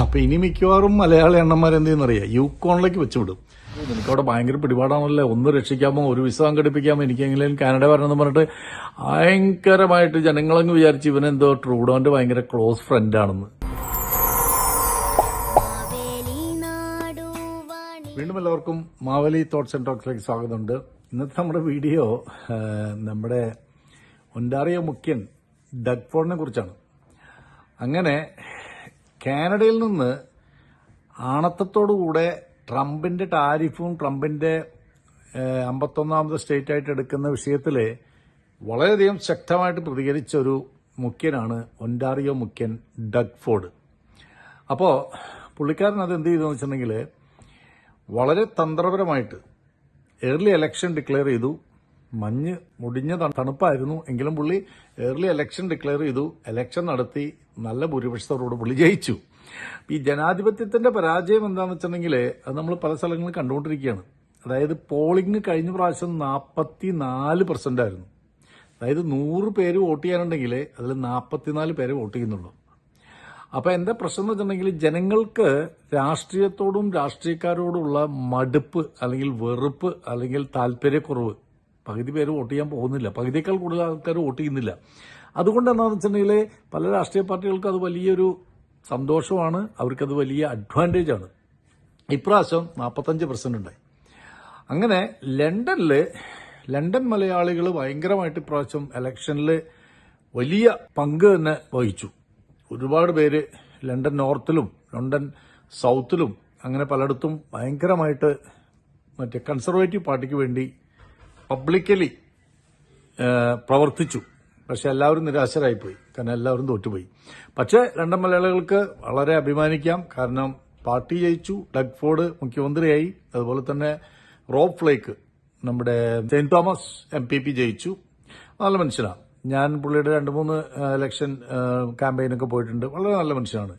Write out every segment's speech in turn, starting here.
അപ്പൊ ഇനി മിക്കവാറും മലയാളി അണ്ണന്മാരെ എന്ത് ചെയ്യുന്നറിയാം? യൂക്കോണിലേക്ക് വെച്ചുവിടും. നിനക്ക് അവിടെ ഭയങ്കര പിടിപാടാണല്ലേ. ഒന്ന് രക്ഷിക്കാമോ ഒരു വിസ സംഘടിപ്പിക്കാമോ എനിക്കെങ്കിലും കാനഡ വരണമെന്ന് പറഞ്ഞിട്ട് ഭയങ്കരമായിട്ട് ജനങ്ങളങ്ങ് വിചാരിച്ച് ഇവനെന്തോ ട്രൂഡോന്റെ ഭയങ്കര ക്ലോസ് ഫ്രണ്ട് ആണെന്ന് വീണ്ടും എല്ലാവർക്കും മാവലി തോട്ട്സ് ആൻഡ് ടോക്സിലേക്ക് സ്വാഗതമുണ്ട്. ഇന്നത്തെ നമ്മുടെ വീഡിയോ നമ്മുടെ ഒൻഡാറിയ മുഖ്യൻ ഡഗ്ഫോണിനെ കുറിച്ചാണ്. അങ്ങനെ കാനഡയിൽ നിന്ന് ആണത്തത്തോടുകൂടെ ട്രംപിന്റെ ടാരിഫും ട്രംപിന്റെ അമ്പത്തൊന്നാമത് സ്റ്റേറ്റ് ആയിട്ട് എടുക്കുന്ന വിഷയത്തിൽ വളരെയധികം ശക്തമായിട്ട് പ്രതികരിച്ച ഒരു മുഖ്യനാണ് ഒൻഡാറിയോ മുഖ്യൻ ഡഗ് ഫോർഡ്. അപ്പോൾ പുള്ളിക്കാരൻ അത് എന്ത് ചെയ്തു വെച്ചിട്ടുണ്ടെങ്കിൽ വളരെ തന്ത്രപരമായിട്ട് ഏർലി എലക്ഷൻ ഡിക്ലെയർ ചെയ്തു. മഞ്ഞ് മുടിഞ്ഞ തണുപ്പായിരുന്നു. എങ്കിലും പുള്ളി ഏർലി എലക്ഷൻ ഡിക്ലെയർ ചെയ്തു. എലക്ഷൻ നടത്തി. നല്ല ഭൂരിപക്ഷത്തോടുകൂടി പുള്ളി ജയിച്ചു. ഈ ജനാധിപത്യത്തിന്റെ പരാജയം എന്താണെന്ന് വെച്ചിട്ടുണ്ടെങ്കിൽ അത് നമ്മൾ പല സ്ഥലങ്ങളിൽ കണ്ടുകൊണ്ടിരിക്കുകയാണ്. അതായത് പോളിംഗ് കഴിഞ്ഞ പ്രാവശ്യം നാൽപ്പത്തി നാല് പെർസെന്റ് ആയിരുന്നു. അതായത് നൂറ് പേര് വോട്ട് ചെയ്യാനുണ്ടെങ്കിൽ അതിൽ നാൽപ്പത്തിനാല് പേര് വോട്ട് ചെയ്യുന്നുള്ളൂ. അപ്പോൾ എന്താ പ്രശ്നം എന്ന് വെച്ചിട്ടുണ്ടെങ്കിൽ ജനങ്ങൾക്ക് രാഷ്ട്രീയത്തോടും രാഷ്ട്രീയക്കാരോടുള്ള മടുപ്പ് അല്ലെങ്കിൽ വെറുപ്പ് അല്ലെങ്കിൽ താല്പര്യക്കുറവ് പകുതി പേര് വോട്ട് ചെയ്യാൻ പോകുന്നില്ല. പകുതിയേക്കാൾ കൂടുതൽ ആൾക്കാർ വോട്ട് ചെയ്യുന്നില്ല. അതുകൊണ്ട് എന്താണെന്ന് വെച്ചിട്ടുണ്ടെങ്കിൽ പല രാഷ്ട്രീയ പാർട്ടികൾക്കും അത് വലിയൊരു സന്തോഷമാണ്. അവർക്കത് വലിയ അഡ്വാന്റേജ് ആണ് ഇപ്രാവശ്യം നാൽപ്പത്തഞ്ച് പെർസെന്റ് ഉണ്ടായി. അങ്ങനെ ലണ്ടനിൽ ലണ്ടൻ മലയാളികൾ ഭയങ്കരമായിട്ട് ഇപ്രാവശ്യം ഇലക്ഷനിൽ വലിയ പങ്ക് തന്നെ വഹിച്ചു. ഒരുപാട് പേര് ലണ്ടൻ നോർത്തിലും ലണ്ടൻ സൗത്തിലും അങ്ങനെ പലയിടത്തും ഭയങ്കരമായിട്ട് മറ്റേ കൺസർവേറ്റീവ് പാർട്ടിക്ക് വേണ്ടി പബ്ലിക്കലി പ്രവർത്തിച്ചു. പക്ഷെ എല്ലാവരും നിരാശരായിപ്പോയി. കാരണം എല്ലാവരും തോറ്റുപോയി. പക്ഷേ രണ്ട് മലയാളികൾക്ക് വളരെ അഭിമാനിക്കാം. കാരണം പാർട്ടി ജയിച്ചു ഡഗ് ഫോർഡ് മുഖ്യമന്ത്രിയായി. അതുപോലെ തന്നെ റോബ് ഫ്ലേക്ക് നമ്മുടെ Saint Thomas M P P ജയിച്ചു. നല്ല മനുഷ്യനാണ്. ഞാൻ പുള്ളിയുടെ രണ്ട് മൂന്ന് ഇലക്ഷൻ ക്യാമ്പയിനൊക്കെ പോയിട്ടുണ്ട്. വളരെ നല്ല മനുഷ്യനാണ്.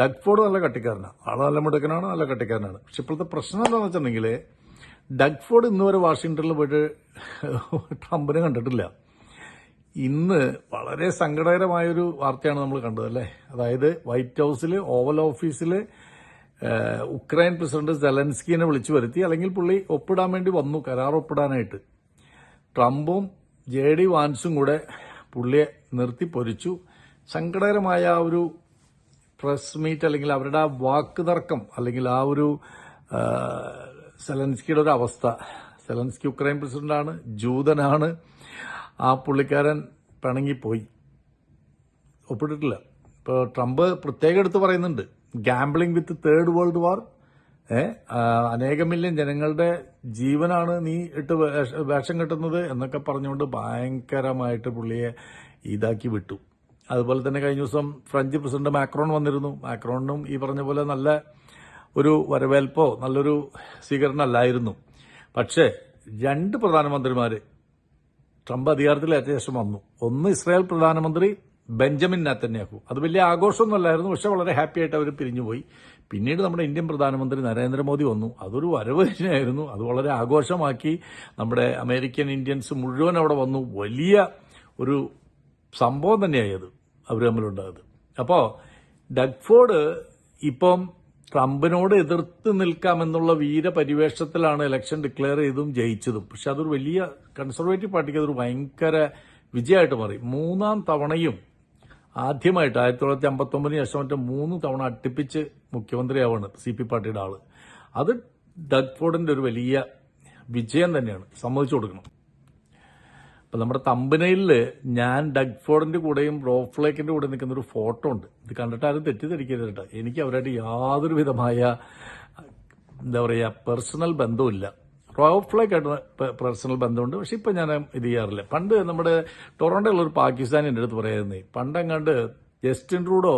ഡഗ് ഫോർഡ് നല്ല കട്ടിക്കാരനാണ്. ആളെ നല്ല മുടക്കനാണ് നല്ല കട്ടിക്കാരനാണ്. പക്ഷെ ഇപ്പോഴത്തെ പ്രശ്നം എന്താണെന്ന് വെച്ചിട്ടുണ്ടെങ്കിൽ ഡഗ് ഫോർഡ് ഇന്ന് വരെ വാഷിങ്ടണിൽ പോയിട്ട് ട്രംപിനെ കണ്ടിട്ടില്ല. ഇന്ന് വളരെ സങ്കടകരമായൊരു വാർത്തയാണ് നമ്മൾ കണ്ടത് അല്ലേ? അതായത് വൈറ്റ് ഹൗസിൽ ഓവൽ ഓഫീസിൽ ഉക്രൈൻ പ്രസിഡന്റ് സെലൻസ്കിനെ വിളിച്ചു വരുത്തി. അല്ലെങ്കിൽ പുള്ളി ഒപ്പിടാൻ വേണ്ടി വന്നു കരാർ ഒപ്പിടാനായിട്ട്. ട്രംപും ജെ ഡി വാൻസും കൂടെ പുള്ളിയെ നിർത്തി പൊരിച്ചു. സങ്കടകരമായ ഒരു പ്രസ് മീറ്റ് അല്ലെങ്കിൽ അവരുടെ ആ വാക്ക് തർക്കം അല്ലെങ്കിൽ ആ ഒരു സെലൻസ്കിയുടെ ഒരു അവസ്ഥ സെലൻസ്കി ഉക്രൈൻ പ്രസിഡന്റാണ് ജൂതനാണ്. ആ പുള്ളിക്കാരൻ പിണങ്ങിപ്പോയി. ഒപ്പിട്ടിട്ടില്ല. ഇപ്പോൾ ട്രംപ് പ്രത്യേകം എടുത്ത് പറയുന്നുണ്ട്. Gambling with third world war ഏ അനേകം മില്യൺ ജനങ്ങളുടെ ജീവനാണ് നീ ഇട്ട് വേഷം കെട്ടുന്നത് എന്നൊക്കെ പറഞ്ഞുകൊണ്ട് ഭയങ്കരമായിട്ട് പുള്ളിയെ ഇതാക്കി വിട്ടു. അതുപോലെ തന്നെ കഴിഞ്ഞ ദിവസം ഫ്രഞ്ച് പ്രസിഡന്റ് മാക്രോൺ വന്നിരുന്നു. മാക്രോണിനും ഈ പറഞ്ഞ പോലെ നല്ല ഒരു വരവേൽപ്പോ നല്ലൊരു സ്വീകരണമല്ലായിരുന്നു. പക്ഷേ രണ്ട് പ്രധാനമന്ത്രിമാർ ട്രംപ് അധികാരത്തിലേറ്റ ശേഷം വന്നു. ഒന്ന് ഇസ്രായേൽ പ്രധാനമന്ത്രി ബെഞ്ചമിൻ നാത്തന്യാഹു. അത് വലിയ ആഘോഷമൊന്നുമല്ലായിരുന്നു പക്ഷെ വളരെ ഹാപ്പി ആയിട്ട് അവർ പിരിഞ്ഞുപോയി. പിന്നീട് നമ്മുടെ ഇന്ത്യൻ പ്രധാനമന്ത്രി നരേന്ദ്രമോദി വന്നു. അതൊരു വരവ് തന്നെയായിരുന്നു. അത് വളരെ ആഘോഷമാക്കി. നമ്മുടെ അമേരിക്കൻ ഇന്ത്യൻസ് മുഴുവൻ അവിടെ വന്നു. വലിയ ഒരു സംഭവം തന്നെയായത് അവർ തമ്മിലുണ്ടായത്. അപ്പോൾ ഡഗ്ഫോർഡ് ഇപ്പം ട്രംപിനോട് എതിർത്ത് നിൽക്കാമെന്നുള്ള വീരപരിവേഷത്തിലാണ് ഇലക്ഷൻ ഡിക്ലെയർ ചെയ്തും ജയിച്ചതും. പക്ഷെ അതൊരു വലിയ കൺസർവേറ്റീവ് പാർട്ടിക്ക് അതൊരു ഭയങ്കര വിജയമായിട്ട് മാറി. മൂന്നാം തവണയും ആദ്യമായിട്ട് ആയിരത്തി തൊള്ളായിരത്തി അമ്പത്തൊമ്പതിന് ശേഷം മറ്റേ മൂന്ന് തവണ അട്ടിപ്പിച്ച് മുഖ്യമന്ത്രിയാവാണ് സി പി പാർട്ടിയുടെ ആൾ. അത് ഡഗ്ഫോർഡിന്റെ ഒരു വലിയ വിജയം തന്നെയാണ്. സമ്മതിച്ചു കൊടുക്കണം. അപ്പൊ നമ്മുടെ തമ്പനയിൽ ഞാൻ ഡഗ്ഫോർഡിന്റെ കൂടെയും റോഫ്ലേക്കിന്റെ കൂടെ നിൽക്കുന്ന ഒരു ഫോട്ടോ ഉണ്ട്. ഇത് കണ്ടിട്ട് ആരും തെറ്റിദ്ധരിക്കരുത് കേട്ടോ. എനിക്ക് അവരായിട്ട് യാതൊരു വിധമായ എന്താ പറയാ പേഴ്സണൽ ബന്ധമില്ല റോഫ്ലേക്കായിട്ട് പേഴ്സണൽ ബന്ധമുണ്ട് പക്ഷെ ഇപ്പൊ ഞാൻ ഇത് ചെയ്യാറില്ല. പണ്ട് നമ്മുടെ ടൊറോണ്ടോയിലുള്ള ഒരു പാകിസ്ഥാനി എന്റെ അടുത്ത് പറയായിരുന്നേ. പണ്ടങ്ങാണ്ട് ജസ്റ്റിൻ ട്രൂഡോ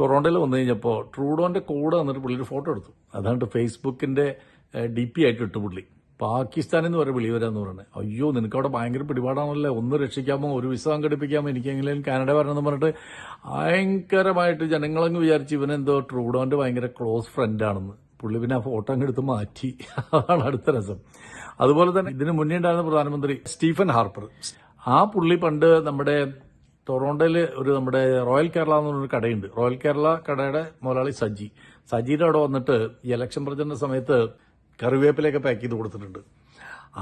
ടൊറോണ്ടോയിൽ വന്നു കഴിഞ്ഞപ്പോൾ ട്രൂഡോന്റെ കൂടെ വന്നിട്ട് ഒരു ഫോട്ടോ എടുത്തു. അതാണ് ഫേസ്ബുക്കിന്റെ ഡി പി ആയിട്ട് ഇട്ടു പുള്ളി. പാകിസ്ഥാനിൽ എന്ന് വരെ വിളി വരാന്ന് പറയുന്നത് അയ്യോ നിനക്ക് അവിടെ ഭയങ്കര പിടിപാടാണല്ലേ? ഒന്ന് രക്ഷിക്കാമോ? ഒരു വിസ സംഘടിപ്പിക്കാമോ? എനിക്കെങ്കിലും കാനഡ വരണമെന്ന് പറഞ്ഞിട്ട് ഭയങ്കരമായിട്ട് ജനങ്ങളങ്ങ് വിചാരിച്ച് ഇവനെന്തോ ട്രൂഡോന്റെ ഭയങ്കര ക്ലോസ് ഫ്രണ്ട് ആണെന്ന് പുള്ളി പിന്നെ ആ ഫോട്ടോ അങ്ങ് എടുത്ത് മാറ്റി. അതാണ് അടുത്ത രസം. അതുപോലെ തന്നെ ഇതിനു മുന്നേ ഉണ്ടായിരുന്ന പ്രധാനമന്ത്രി സ്റ്റീഫൻ ഹാർപ്പർ. ആ പുള്ളി പണ്ട് നമ്മുടെ ടൊറോണ്ടോയിൽ ഒരു നമ്മുടെ റോയൽ കേരള എന്ന് പറഞ്ഞൊരു കടയുണ്ട്. റോയൽ കേരള കടയുടെ മുതലാളി സജി. സജിയുടെ അവിടെ വന്നിട്ട് ഈ ഇലക്ഷൻ പ്രചരണ സമയത്ത് കറിവേപ്പിലയൊക്കെ പാക്ക് ചെയ്ത് കൊടുത്തിട്ടുണ്ട്.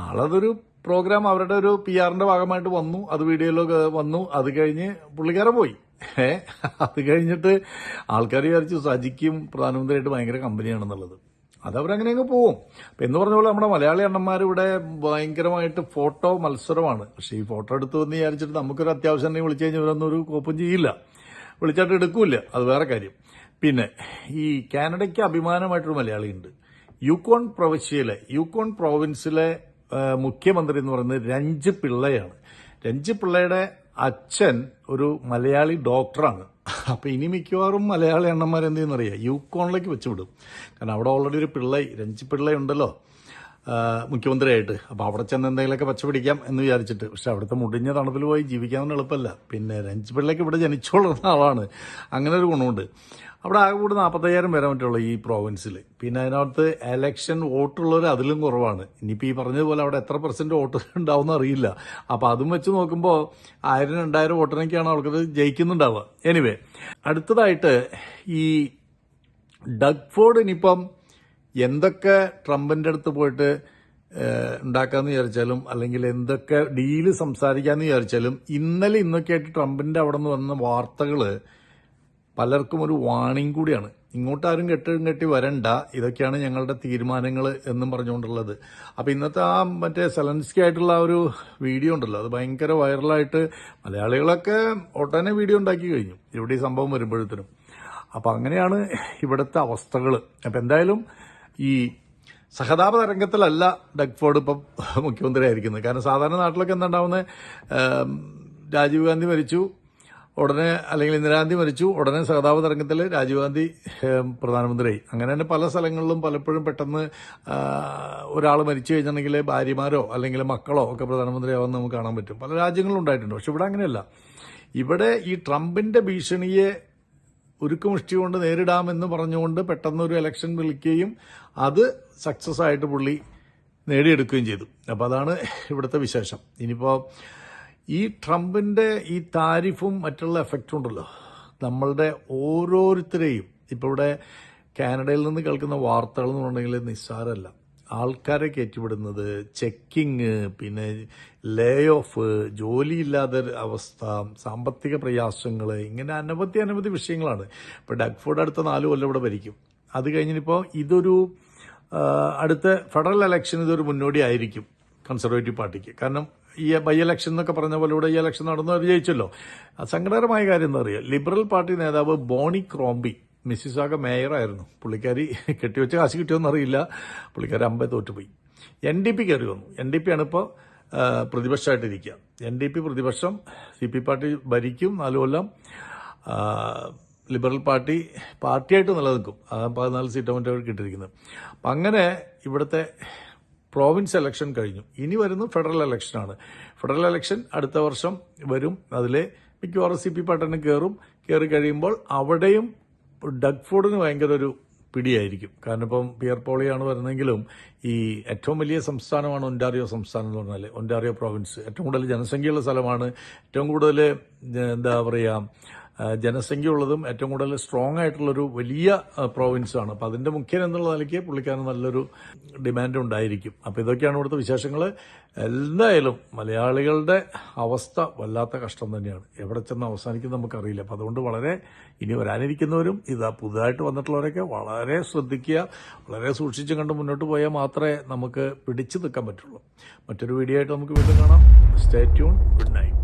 ആളതൊരു പ്രോഗ്രാം അവരുടെ ഒരു പി ആറിന്റെ ഭാഗമായിട്ട് വന്നു. അത് വീഡിയോയിലൊക്കെ വന്നു. അത് കഴിഞ്ഞ് പുള്ളിക്കാരൻ പോയി. അത് കഴിഞ്ഞിട്ട് ആൾക്കാർ വിചാരിച്ചു സജിക്കും പ്രധാനമന്ത്രിയായിട്ട് ഭയങ്കര കമ്പനിയാണെന്നുള്ളത്. അതവരങ്ങനെ അങ്ങ് പോവും. അപ്പൊ എന്ന് പറഞ്ഞ പോലെ നമ്മുടെ മലയാളി അണ്ണന്മാർ ഇവിടെ ഭയങ്കരമായിട്ട് ഫോട്ടോ മത്സരമാണ്. പക്ഷെ ഈ ഫോട്ടോ എടുത്തു വന്ന് വിചാരിച്ചിട്ട് നമുക്കൊരു അത്യാവശ്യം തന്നെ വിളിച്ചു കഴിഞ്ഞാൽ ഇവരൊന്നും ഒരു കോപ്പും ചെയ്യില്ല. വിളിച്ചിട്ട് എടുക്കൂല അത് വേറെ കാര്യം. പിന്നെ ഈ കാനഡയ്ക്ക് അഭിമാനമായിട്ടൊരു മലയാളിയുണ്ട് യൂക്കോൺ പ്രവിശ്യയിലെ യുക്കോൺ പ്രോവിൻസിലെ മുഖ്യമന്ത്രി എന്ന് പറയുന്നത് രഞ്ജ് പിള്ളയാണ്. രഞ്ജ് പിള്ളയുടെ അച്ഛൻ ഒരു മലയാളി ഡോക്ടറാണ്. അപ്പൊ ഇനി മിക്കവാറും മലയാളി അണ്ണന്മാർ എന്ത് ചെയ്യുന്നറിയാം? യൂക്കോണിലേക്ക് വെച്ച് വിടും കാരണം അവിടെ ഓൾറെഡി ഒരു പിള്ളൈ രഞ്ജ് പിള്ളയുണ്ടല്ലോ മുഖ്യമന്ത്രിയായിട്ട്. അപ്പോൾ അവിടെ ചെന്ന് എന്തെങ്കിലുമൊക്കെ പച്ചപിടിക്കാം എന്ന് വിചാരിച്ചിട്ട്. പക്ഷെ അവിടുത്തെ മുടിഞ്ഞ തണുപ്പിൽ പോയി ജീവിക്കാൻ എളുപ്പമല്ല. പിന്നെ രഞ്ജ് പിള്ളയ്ക്ക് ഇവിടെ ജനിച്ചോളുന്ന ആളാണ്. അങ്ങനെ ഒരു ഗുണമുണ്ട്. അവിടെ ആകെ കൂടി നാൽപ്പത്തയ്യായിരം പേരെ പറ്റുള്ളൂ ഈ പ്രോവിൻസിൽ പിന്നെ അതിനകത്ത് എലക്ഷൻ വോട്ടുള്ളവർ അതിലും കുറവാണ്. ഇനിയിപ്പോൾ ഈ പറഞ്ഞതുപോലെ അവിടെ എത്ര പെർസെന്റ് വോട്ട് ഉണ്ടാവും അറിയില്ല. അപ്പോൾ അതും വെച്ച് നോക്കുമ്പോൾ ആയിരം രണ്ടായിരം വോട്ടിനൊക്കെയാണ് അവർക്ക് ജയിക്കുന്നുണ്ടാവുക. എനിവേ അടുത്തതായിട്ട് ഈ ഡഗ് ഫോർഡ് ഇനിയിപ്പം എന്തൊക്കെ ട്രംപിന്റെ അടുത്ത് പോയിട്ട് ഉണ്ടാക്കാമെന്ന് വിചാരിച്ചാലും അല്ലെങ്കിൽ എന്തൊക്കെ ഡീൽ സംസാരിക്കാമെന്ന് വിചാരിച്ചാലും ഇന്നലെ ഇന്നൊക്കെ ആയിട്ട് ട്രംപിന്റെ അവിടെ നിന്ന് വന്ന വാർത്തകൾ പലർക്കും ഒരു വാണിംഗ് കൂടിയാണ്. ഇങ്ങോട്ട് ആരും കെട്ടും കെട്ടി വരണ്ട. ഇതൊക്കെയാണ് ഞങ്ങളുടെ തീരുമാനങ്ങൾ എന്നും പറഞ്ഞുകൊണ്ടുള്ളത്. അപ്പോൾ ഇന്നത്തെ ആ മറ്റേ സെലൻസ്കി ആയിട്ടുള്ള ഒരു വീഡിയോ ഉണ്ടല്ലോ. അത് ഭയങ്കര വൈറലായിട്ട് മലയാളികളൊക്കെ ഒട്ടനെ വീഡിയോ ഉണ്ടാക്കി കഴിഞ്ഞു. ഇവിടെ ഈ സംഭവം വരുമ്പോഴത്തേനും. അപ്പോൾ അങ്ങനെയാണ് ഇവിടുത്തെ അവസ്ഥകൾ അപ്പം എന്തായാലും ഈ സഹതാപ തരംഗത്തിലല്ല ഡഗ്ഫോർഡ് ഇപ്പം മുഖ്യമന്ത്രി ആയിരിക്കുന്നത് കാരണം സാധാരണ നാട്ടിലൊക്കെ എന്താ ഉണ്ടാവുന്നത് രാജീവ് ഗാന്ധി മരിച്ചു. ഉടനെ അല്ലെങ്കിൽ ഇന്ദിരാഗാന്ധി മരിച്ചു. ഉടനെ സഹതാപ തരംഗത്തിൽ രാജീവ് ഗാന്ധി പ്രധാനമന്ത്രിയായി. അങ്ങനെ തന്നെ പല സ്ഥലങ്ങളിലും പലപ്പോഴും പെട്ടെന്ന് ഒരാൾ മരിച്ചു കഴിഞ്ഞിട്ടുണ്ടെങ്കിൽ ഭാര്യമാരോ അല്ലെങ്കിൽ മക്കളോ ഒക്കെ പ്രധാനമന്ത്രിയാവുമെന്ന് നമുക്ക് കാണാൻ പറ്റും. പല രാജ്യങ്ങളിലും ഉണ്ടായിട്ടുണ്ട്. പക്ഷെ ഇവിടെ അങ്ങനെയല്ല. ഇവിടെ ഈ ട്രംപിന്റെ ഭീഷണിയെ ഉരുക്കുമുഷ്ടി കൊണ്ട് നേരിടാമെന്ന് പറഞ്ഞുകൊണ്ട് പെട്ടെന്ന് ഒരു ഇലക്ഷൻ വിളിക്കുകയും അത് സക്സസ് ആയിട്ട് പുള്ളി നേടിയെടുക്കുകയും ചെയ്തു. അപ്പോൾ അതാണ് ഇവിടുത്തെ വിശേഷം. ഇനിയിപ്പോൾ ഈ ട്രംപിന്റെ ഈ താരിഫും മറ്റുള്ള എഫക്റ്റും ഉണ്ടല്ലോ. നമ്മളുടെ ഓരോരുത്തരെയും ഇപ്പോൾ ഇവിടെ കാനഡയിൽ നിന്ന് കേൾക്കുന്ന വാർത്തകൾ എന്ന് പറഞ്ഞിട്ടുണ്ടെങ്കിൽ നിസ്സാരമല്ല. ആൾക്കാരെ കയറ്റിവിടുന്നത് ചെക്കിങ് പിന്നെ ലേ ഓഫ് ജോലിയില്ലാത്ത അവസ്ഥ സാമ്പത്തിക പ്രയാസങ്ങൾ ഇങ്ങനെ അനവധി അനവധി വിഷയങ്ങളാണ്. ഇപ്പോൾ ഡഗ്ഫോർഡ് അടുത്ത നാല് കൊല്ലം ഇവിടെ ഭരിക്കും. അത് കഴിഞ്ഞിപ്പോൾ ഇതൊരു അടുത്ത ഫെഡറൽ ഇലക്ഷൻ ഇതൊരു മുന്നോടിയായിരിക്കും കൺസർവേറ്റീവ് പാർട്ടിക്ക്. കാരണം ഈ ബൈ ഇലക്ഷൻ എന്നൊക്കെ പറഞ്ഞ പോലെ ഇവിടെ ഈ ഇലക്ഷൻ നടന്നു വിജയിച്ചല്ലോ ജയിച്ചല്ലോ. സങ്കടകരമായ കാര്യം എന്താ പറയുക ലിബറൽ പാർട്ടി നേതാവ് ബോണി ക്രോംബി മിസ്സിസാഗ മേയറായിരുന്നു പുള്ളിക്കാരി കെട്ടിവെച്ച കാശ് കിട്ടിയോന്ന് അറിയില്ല. പുള്ളിക്കാരി അമ്പേ തോറ്റുപോയി. എൻ ഡി പി കയറി വന്നു. എൻ ഡി പി ആണ് ഇപ്പോൾ പ്രതിപക്ഷമായിട്ടിരിക്കുക എൻ ഡി പി പ്രതിപക്ഷം സി പി പാർട്ടി ഭരിക്കും നാലു കൊല്ലം. ലിബറൽ പാർട്ടി പാർട്ടിയായിട്ട് നിലനിൽക്കും. പതിനാല് സീറ്റ് മറ്റേ അവർക്ക് കിട്ടിയിരിക്കുന്നത്. അപ്പം അങ്ങനെ ഇവിടുത്തെ പ്രോവിൻസ് ഇലക്ഷൻ കഴിഞ്ഞു. ഇനി വരുന്നത് ഫെഡറൽ ഇലക്ഷനാണ് ഫെഡറൽ ഇലക്ഷൻ അടുത്ത വർഷം വരും. അതിലെ മിക്കവാറും സി പി പട്ടണം കയറും കയറി കഴിയുമ്പോൾ അവിടെയും ഡഗ്ഫോർഡിന് ഭയങ്കര ഒരു പിടിയായിരിക്കും. കാരണം ഇപ്പം പിയർ പോളിയാണ് വരുന്നെങ്കിലും ഈ ഏറ്റവും വലിയ സംസ്ഥാനമാണ് ഒന്റാറിയോ സംസ്ഥാനം എന്ന് പറഞ്ഞാൽ ഒന്റാറിയോ പ്രോവിൻസ് ഏറ്റവും കൂടുതൽ ജനസംഖ്യയുള്ള സ്ഥലമാണ്. ഏറ്റവും കൂടുതൽ എന്താ പറയുക ആ, ജനസംഖ്യ ഉള്ളതും ഏറ്റവും കൂടുതൽ സ്ട്രോങ് ആയിട്ടുള്ളൊരു വലിയ പ്രോവിൻസാണ് ആണ്. അപ്പം അതിന്റെ മുഖ്യൻ എന്നുള്ള നിലയ്ക്ക് പുള്ളിക്കാരന് നല്ലൊരു ഡിമാൻഡ് ഉണ്ടായിരിക്കും. അപ്പം ഇതൊക്കെയാണ് ഇവിടുത്തെ വിശേഷങ്ങൾ എന്തായാലും മലയാളികളുടെ അവസ്ഥ വല്ലാത്ത കഷ്ടം തന്നെയാണ്. എവിടെ ചെന്ന് അവസാനിക്കും നമുക്കറിയില്ല. അപ്പം അതുകൊണ്ട് വളരെ ഇനി വരാനിരിക്കുന്നവരും ഇതാ പുതുതായിട്ട് വന്നിട്ടുള്ളവരൊക്കെ വളരെ ശ്രദ്ധിക്കുക വളരെ സൂക്ഷിച്ച് കണ്ട് മുന്നോട്ട് പോയാൽ മാത്രമേ നമുക്ക് പിടിച്ചു നിൽക്കാൻ പറ്റുള്ളൂ. മറ്റൊരു വീഡിയോ ആയിട്ട് നമുക്ക് വീണ്ടും കാണാം. Stay tune good night